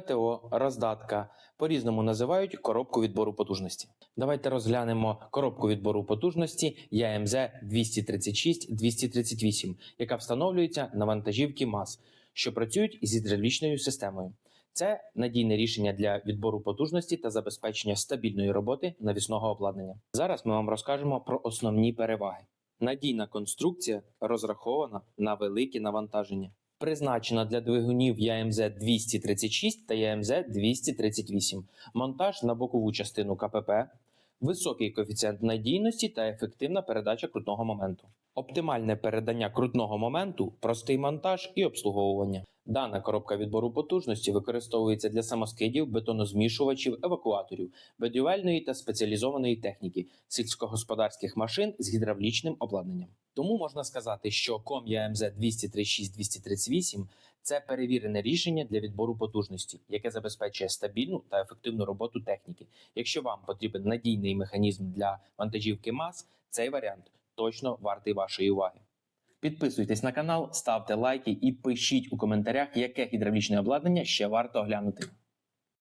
ПТО, роздатка по-різному називають коробку відбору потужності. Давайте розглянемо коробку відбору потужності ЯМЗ 236-238, яка встановлюється на вантажівки МАЗ, що працюють із гідравлічною системою. Це надійне рішення для відбору потужності та забезпечення стабільної роботи навісного обладнання. Зараз ми вам розкажемо про основні переваги. Надійна конструкція розрахована на великі навантаження. Призначена для двигунів ЯМЗ 236 та ЯМЗ 238. Монтаж на бокову частину КПП, високий коефіцієнт надійності та ефективна передача крутного моменту. Оптимальне передання крутного моменту, простий монтаж і обслуговування. Дана коробка відбору потужності використовується для самоскидів, бетонозмішувачів, евакуаторів, будівельної та спеціалізованої техніки, сільськогосподарських машин з гідравлічним обладнанням. Тому можна сказати, що ком ЯМЗ 236-238 – це перевірене рішення для відбору потужності, яке забезпечує стабільну та ефективну роботу техніки. Якщо вам потрібен надійний механізм для вантажівки МАЗ, цей варіант точно вартий вашої уваги. Підписуйтесь на канал, ставте лайки і пишіть у коментарях, яке гідравлічне обладнання ще варто оглянути.